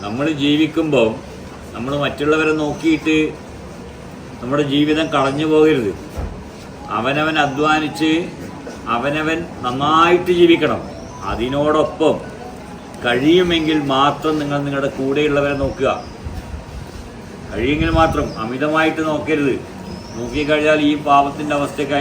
നമ്മൾ ജീവിക്കുമ്പോൾ നമ്മൾ മറ്റുള്ളവരെ നോക്കിയിട്ട് നമ്മുടെ ജീവിതം കളഞ്ഞു പോകരുത്. അവനവൻ അധ്വാനിച്ച് അവനവൻ നന്നായിട്ട് ജീവിക്കണം. അതിനോടൊപ്പം കഴിയുമെങ്കിൽ മാത്രം നിങ്ങൾ നിങ്ങളുടെ കൂടെയുള്ളവരെ നോക്കുക. കഴിയുമെങ്കിൽ മാത്രം അമിതമായിട്ട് നോക്കരുത്. നോക്കിക്കഴിഞ്ഞാൽ ഈ പാപത്തിന്റെ അവസ്ഥയൊക്കെ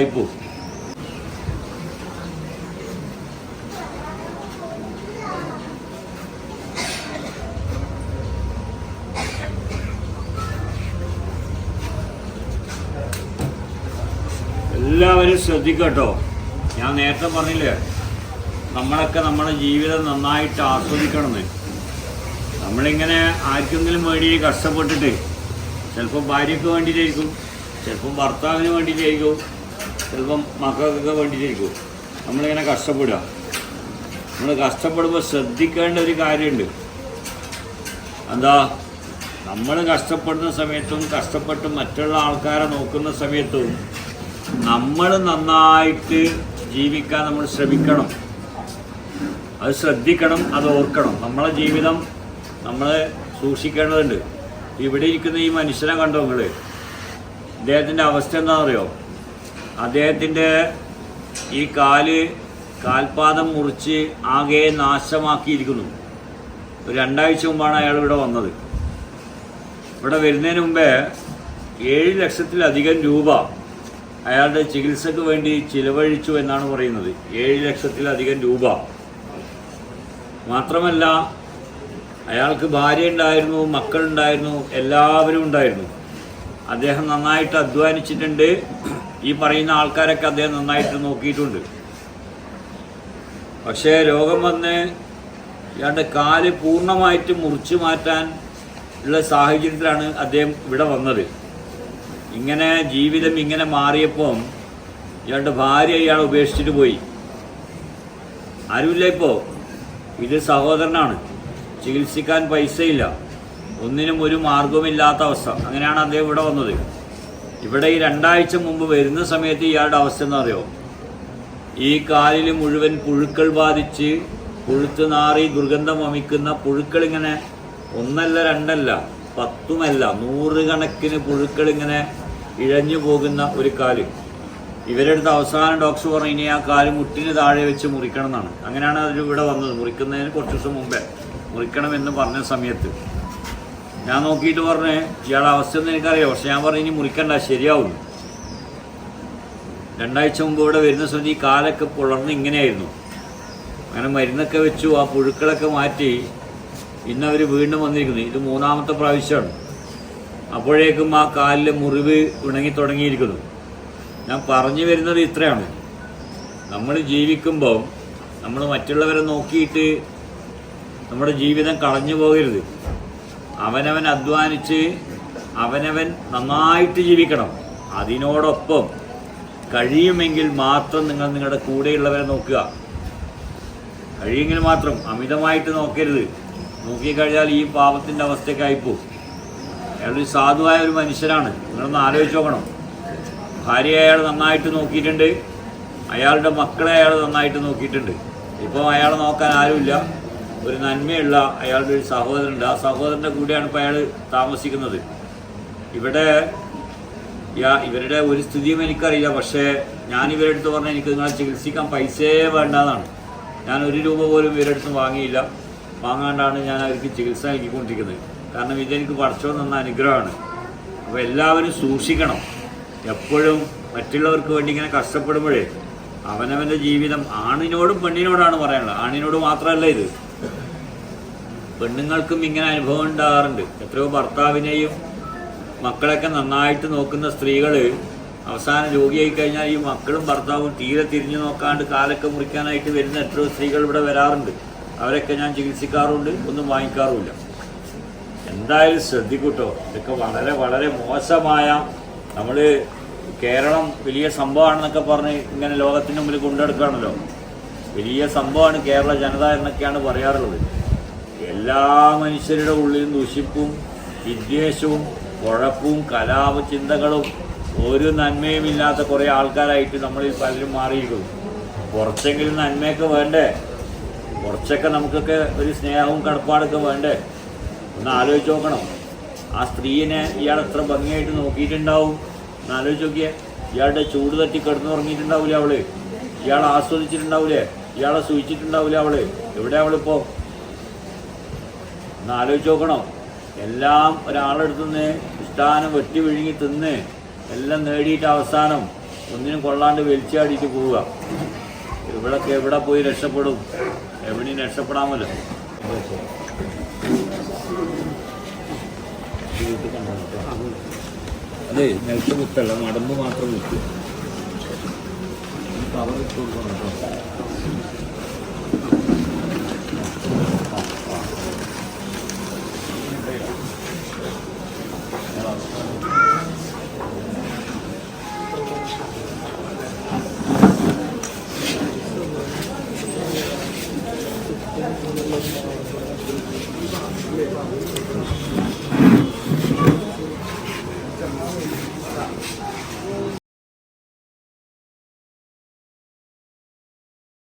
എല്ലാവരും ശ്രദ്ധിക്കട്ടോ ഞാൻ നേരത്തെ പറഞ്ഞില്ലേ നമ്മളൊക്കെ നമ്മുടെ ജീവിതം നന്നായിട്ട് ആസ്വദിക്കണമെന്ന്. നമ്മളിങ്ങനെ ആർക്കെങ്കിലും വേണ്ടി കഷ്ടപ്പെട്ടിട്ട് ചിലപ്പോൾ ഭാര്യയ്ക്ക് വേണ്ടിയിട്ടായിരിക്കും ചിലപ്പോൾ ഭർത്താവിന് വേണ്ടിയിട്ടായിരിക്കും ചിലപ്പം മക്കൾക്കൊക്കെ വേണ്ടിയിട്ടായിരിക്കും നമ്മളിങ്ങനെ കഷ്ടപ്പെടുക. നമ്മൾ കഷ്ടപ്പെടുമ്പോൾ ശ്രദ്ധിക്കേണ്ട ഒരു കാര്യമുണ്ട്. എന്താ? നമ്മൾ കഷ്ടപ്പെടുന്ന സമയത്തും കഷ്ടപ്പെട്ട് മറ്റുള്ള ആൾക്കാരെ നോക്കുന്ന സമയത്തും നമ്മൾ നന്നായിട്ട് ജീവിക്കാൻ നമ്മൾ ശ്രമിക്കണം. അത് ശ്രദ്ധിക്കണം അത് ഓർക്കണം. നമ്മളെ ജീവിതം നമ്മൾ സൂക്ഷിക്കേണ്ടതുണ്ട്. ഇവിടെ ഇരിക്കുന്ന ഈ മനുഷ്യനെ കണ്ടോ നിങ്ങൾ അദ്ദേഹത്തിന്റെ അവസ്ഥ എന്താണെന്ന് അറിയോ അദ്ദേഹത്തിന്റെ ഈ കാൽ കാൽപാദം മുറിച്ച് ആകെ നാശമാക്കിയിരിക്കുന്നു. ഒരു രണ്ടാഴ്ച മുമ്പാണ് അയാൾ ഇവിടെ വന്നത്. ഇവിടെ വരുന്നതിന് മുമ്പേ ഏഴ് ലക്ഷത്തിലധികം രൂപ അയാളുടെ ചികിത്സക്ക് വേണ്ടി ചിലവഴിച്ചു എന്നാണ് പറയുന്നത്. ഏഴ് ലക്ഷത്തിലധികം രൂപ. മാത്രമല്ല അയാൾക്ക് ഭാര്യ ഉണ്ടായിരുന്നു മക്കളുണ്ടായിരുന്നു എല്ലാവരും ഉണ്ടായിരുന്നു. അദ്ദേഹം നന്നായിട്ട് അധ്വാനിച്ചിട്ടുണ്ട്. ഈ പറയുന്ന ആൾക്കാരൊക്കെ അദ്ദേഹം നന്നായിട്ട് നോക്കിയിട്ടുണ്ട്. പക്ഷേ രോഗം വന്ന് ഇയാളുടെ കാൽ പൂർണമായിട്ട് മുറിച്ചു മാറ്റാൻ ഉള്ള സാഹചര്യത്തിലാണ് അദ്ദേഹം ഇവിടെ വന്നത്. ഇങ്ങനെ ജീവിതം ഇങ്ങനെ മാറിയപ്പം ഇയാളുടെ ഭാര്യ ഇയാൾ ഉപേക്ഷിച്ചിട്ട് പോയി. ആരുമില്ല ഇപ്പോൾ ഇത് സഹോദരനാണ്. ചികിത്സിക്കാൻ പൈസയില്ല. ഒന്നിനും ഒരു മാർഗവുമില്ലാത്ത അവസ്ഥ. അങ്ങനെയാണ് അദ്ദേഹം ഇവിടെ വന്നത്. ഇവിടെ ഈ രണ്ടാഴ്ച മുമ്പ് വരുന്ന സമയത്ത് ഇയാളുടെ അവസ്ഥ എന്ന് അറിയോ ഈ കാലിൽ മുഴുവൻ പുഴുക്കൾ ബാധിച്ച് പുഴുത്ത് നാറി ദുർഗന്ധം വമിക്കുന്ന പുഴുക്കൾ ഇങ്ങനെ ഒന്നല്ല രണ്ടല്ല പത്തുമല്ല നൂറുകണക്കിന് പുഴുക്കൾ ഇങ്ങനെ ഇഴഞ്ഞു പോകുന്ന ഒരു കാൽ. ഇവരുടെ അടുത്ത് അവസാനം ഡോക്ടർ പറഞ്ഞു ഇനി ആ കാൽ മുട്ടിന് താഴെ വെച്ച് മുറിക്കണം എന്നാണ് അങ്ങനെയാണ് അവർ ഇവിടെ വന്നത്. മുറിക്കുന്നതിന് കുറച്ച് ദിവസം മുമ്പേ. മുറിക്കണം എന്ന് പറഞ്ഞ സമയത്ത്. ഞാൻ നോക്കിയിട്ട് പറഞ്ഞു ഇയാളുടെ അവസ്ഥ ഒന്നും എനിക്കറിയാം. പക്ഷെ ഞാൻ പറഞ്ഞു ഇനി മുറിക്കണ്ട ശരിയാവും രണ്ടാഴ്ച മുമ്പ് ഇവിടെ വരുന്ന സമയത്ത് ഈ കാലൊക്കെ പുളർന്ന് ഇങ്ങനെയായിരുന്നു. അങ്ങനെ മരുന്നൊക്കെ വെച്ചു ആ പുഴുക്കളൊക്കെ മാറ്റി ഇന്നവർ വീണ്ടും വന്നിരിക്കുന്നു. ഇത് മൂന്നാമത്തെ പ്രാവശ്യമാണ്. അപ്പോഴേക്കും ആ കാലിൽ മുറിവ് ഉണങ്ങി തുടങ്ങിയിരിക്കുന്നു. ഞാൻ പറഞ്ഞു വരുന്നത് ഇത്രയാണ്. നമ്മൾ ജീവിക്കുമ്പോൾ നമ്മൾ മറ്റുള്ളവരെ നോക്കിയിട്ട് നമ്മുടെ ജീവിതം കളഞ്ഞു പോകരുത്. അവനവൻ അധ്വാനിച്ച് അവനവൻ നന്നായിട്ട് ജീവിക്കണം. അതിനോടൊപ്പം കഴിയുമെങ്കിൽ മാത്രം നിങ്ങൾ നിങ്ങളുടെ കൂടെയുള്ളവരെ നോക്കുക. കഴിയുമെങ്കിൽ മാത്രം അമിതമായിട്ട് നോക്കരുത്. നോക്കിക്കഴിഞ്ഞാൽ ഈ പാപത്തിന്റെ അവസ്ഥയൊക്കെ ആയിപ്പോവും. അയാളൊരു സാധുവായ ഒരു മനുഷ്യനാണ് നിങ്ങളൊന്ന് ആലോചിച്ച് നോക്കണം. ഭാര്യയെ അയാൾ നന്നായിട്ട് നോക്കിയിട്ടുണ്ട്. അയാളുടെ മക്കളെ അയാൾ നന്നായിട്ട് നോക്കിയിട്ടുണ്ട്. ഇപ്പം അയാളെ നോക്കാൻ ആരുമില്ല. ഒരു നന്മയുള്ള അയാളുടെ ഒരു സഹോദരനുണ്ട്. ആ സഹോദരന്റെ കൂടെയാണ് ഇപ്പോൾ അയാൾ താമസിക്കുന്നത്. ഇവിടെ ഇവരുടെ ഒരു സ്ഥിതിയും എനിക്കറിയില്ല. പക്ഷേ ഞാൻ ഇവരുടെ അടുത്ത് പറഞ്ഞാൽ എനിക്ക് നിങ്ങളെ ചികിത്സിക്കാൻ പൈസയെ വേണ്ടതാണ് ഞാൻ ഒരു രൂപ പോലും ഇവരുടെ അടുത്ത് വാങ്ങിയില്ല. വാങ്ങാണ്ടാണ് ഞാൻ അവർക്ക് ചികിത്സ നൽകിക്കൊണ്ടിരിക്കുന്നത്. കാരണം ഇതെനിക്ക് പഠിച്ചോ തന്ന അനുഗ്രഹമാണ്. അപ്പോൾ എല്ലാവരും സൂക്ഷിക്കണം. എപ്പോഴും മറ്റുള്ളവർക്ക് വേണ്ടി ഇങ്ങനെ കഷ്ടപ്പെടുമ്പോഴേ അവനവന്റെ ജീവിതം ആണിനോടും പെണ്ണിനോടാണ് പറയാനുള്ളത്. ആണിനോട് മാത്രമല്ല ഇത്. പെണ്ണുങ്ങൾക്കും ഇങ്ങനെ അനുഭവം ഉണ്ടാകാറുണ്ട്. എത്രയോ ഭർത്താവിനെയും മക്കളൊക്കെ നന്നായിട്ട് നോക്കുന്ന സ്ത്രീകൾ അവസാനം രോഗിയായി കഴിഞ്ഞാൽ ഈ മക്കളും ഭർത്താവും തീരെ തിരിഞ്ഞു നോക്കാണ്ട് കാലൊക്കെ മുറിക്കാനായിട്ട് വരുന്ന എത്രയോ സ്ത്രീകൾ ഇവിടെ വരാറുണ്ട്. അവരൊക്കെ ഞാൻ ചികിത്സിക്കാറുണ്ട് ഒന്നും വാങ്ങിക്കാറുമില്ല. എന്തായാലും ശ്രദ്ധിക്കൂട്ടോ. ഇതൊക്കെ വളരെ വളരെ മോശമായ നമ്മൾ കേരളം വലിയ സംഭവമാണെന്നൊക്കെ പറഞ്ഞ് ഇങ്ങനെ ലോകത്തിന് മുമ്പിൽ കൊണ്ടെടുക്കുകയാണല്ലോ. വലിയ സംഭവമാണ് കേരള ജനത എന്നൊക്കെയാണ് പറയാറുള്ളത്. എല്ലാ മനുഷ്യരുടെ ഉള്ളിലും ദുഷിപ്പും വിദ്വേഷവും കുഴപ്പവും കലാപ ചിന്തകളും ഒരു നന്മയും ഇല്ലാത്ത കുറേ ആൾക്കാരായിട്ട് നമ്മളിൽ പലരും മാറിയിരിക്കുന്നു. കുറച്ചെങ്കിലും നന്മയൊക്കെ വേണ്ടേ? കുറച്ചൊക്കെ നമുക്കൊക്കെ ഒരു സ്നേഹവും കടപ്പാടൊക്കെ വേണ്ടേ? ഒന്ന് ആലോചിച്ച് നോക്കണം ആ സ്ത്രീനെ ഇയാൾ എത്ര ഭംഗിയായിട്ട് നോക്കിയിട്ടുണ്ടാവും. ഒന്ന് ആലോചിച്ച് നോക്കിയേ ഇയാളുടെ ചൂട് തട്ടി കിടന്നുറങ്ങിയിട്ടുണ്ടാവില്ലേ അവൾ? ഇയാൾ ആസ്വദിച്ചിട്ടുണ്ടാവില്ലേ ഇയാളെ സൂചിച്ചിട്ടുണ്ടാവില്ല അവൾ? എവിടെ അവളിപ്പോ? ഒന്ന് ആലോചിച്ച് നോക്കണം എല്ലാം ഒരാളെടുത്ത് നിന്ന് ഇഷ്ടാനം വെട്ടി വിഴുങ്ങി തിന്ന് എല്ലാം നേടിയിട്ട് അവസാനം ഒന്നിനും കൊള്ളാണ്ട് വലിച്ചാടിയിട്ട് പോവുക. ഇവിടൊക്കെ എവിടെ പോയി രക്ഷപ്പെടും? എവിടെയും രക്ഷപ്പെടാമല്ലോ. വീട്ടിൽ കണ്ടോ അതെ നിലത്ത് കുത്തല്ല നടമ്പ് മാത്രം കുത്തി കവർ ഇട്ട് കൊടുക്കണം